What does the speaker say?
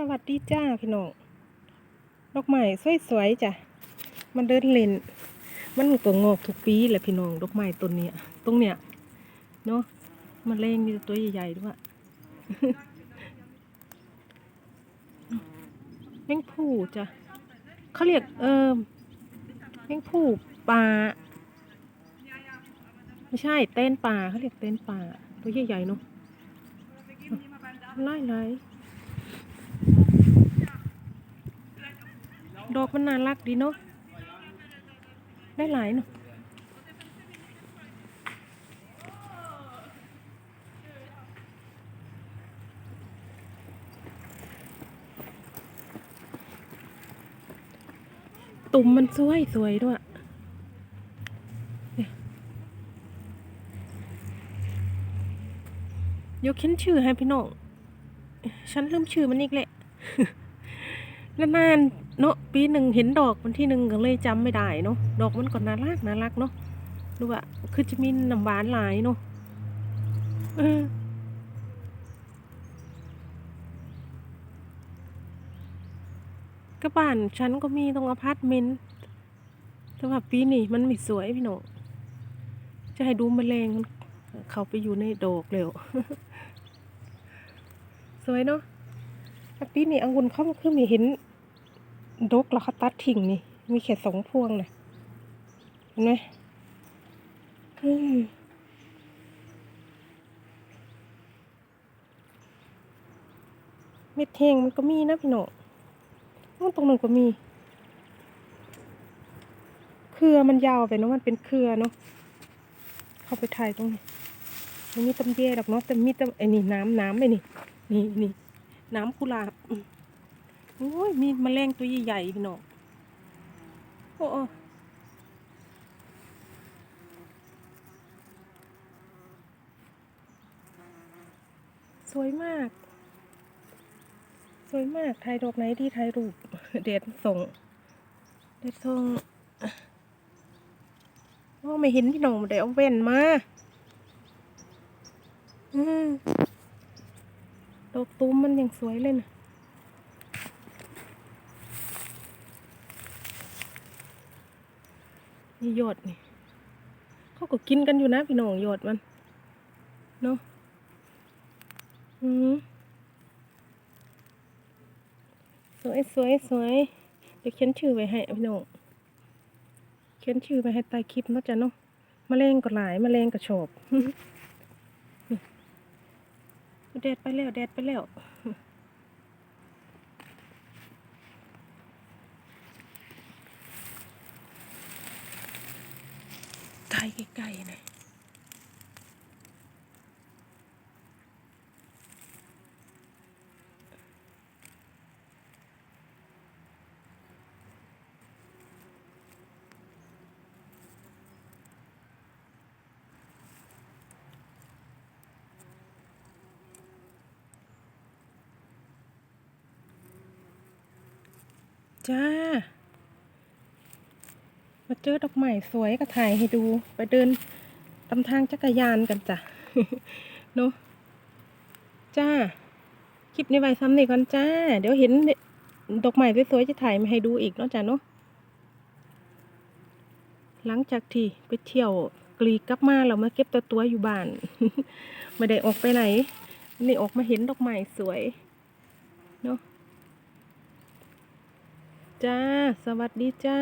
สวัสดีจ้าพี่น้องดอกไม้สวยๆจ้ะ มันเดินเล่น มันก็งอกทุกปีแหละพี่น้องดอกไม้ต้นนี้ตรงเนี้ยเนาะมแมลงมีตัวใหญ่ๆด้วยแมงผู้จ้ะเขาเรียกเออแมงผู้ป่าไม่ใช่เต้นป่าเขาเรียกเต้นป่าตัวใหญ่ๆเนาะไล่ไดอกมันน่ารักดีเนาะ ได้หลายเนาะตุ่มมันสวยสวยด้วย ยกเข็นชื่อให้พี่น้อง ฉันลืมชื่อมันอีกแหละ แล้วนานเนาะปีหนึ่งเห็นดอกวันที่หนึ่งก็เลยจำไม่ได้เนาะดอกมันก็น่ารักน่ารักเนาะดูว่าคือจะมีน้ำหวานหลายเนาะเออก็บ้านฉันก็มีตรงอพาร์ตเมนต์แต่ว่าปีนี้มันไม่สวยพี่น้องจะให้ดูแมลงมันเขาไปอยู่ในดอกเร็ว สวยเนาะ แต่ปีนี้องุ่นเขาคือมีเห็นดกแล้วเขาตัดทิ้งนี่ มีแค่สองพวงนะเห็นไหมอืมเม็ดแห้งมันก็มีนะพี่น้องนู่นตรงนั้นก็มี เครือมันยาวไปเนาะ มันเป็นเครือเนาะ เข้าไปถ่ายตรงนี้มันมีตำแย่ดอกเนาะแต่มีตำไอ้นี่น้ำน้ำไอ้นี่ นี่นี่ น้ำกุหลาบโอ้ยมีแมลงตัวใหญ่ๆพี่น้องโอ้โอ้สวยมาก สวยมากถ่ายดอกไหนที่ถ่ายรูป เด็ดส่ง เด็ดส่งโอ้ไม่เห็นพี่น้องเดี๋ยวเอาแว่นมา อืม ดอกตูมมันยังสวยเลยนะนี่ยอดนี่เขาก็กินกันอยู่นะพี่น้องยอดมันเนาะอืมสวยสวยสวยเดี๋ยวเขียนชื่อไว้ให้พี่น้องเขียนชื่อไปให้ใต้คลิปเนาะจ้ะเนาะมะเร็งก็หลายมะเร็งก็ชอบ แดดไปแล้วแดดไปแล้วไกลไกลๆหน่อย จ้า มาเจอดอกไม้สวยก็ถ่ายให้ดู ไปเดินตามทางจักรยานกันจ้ะเนาะจ้า คลิปนี้ไว้ซ้ำนี่ก่อนจ้า เดี๋ยวเห็นดอกไม้สวยๆจะถ่ายมาให้ดูอีกเนาะจ้ะเนาะหลังจากที่ไปเที่ยวกรีกลับมาเรามาเก็บตัวตัวอยู่บ้านไม่ได้ออกไปไหนนี่ออกมาเห็นดอกไม้สวยเนาะ จ้า สวัสดีจ้า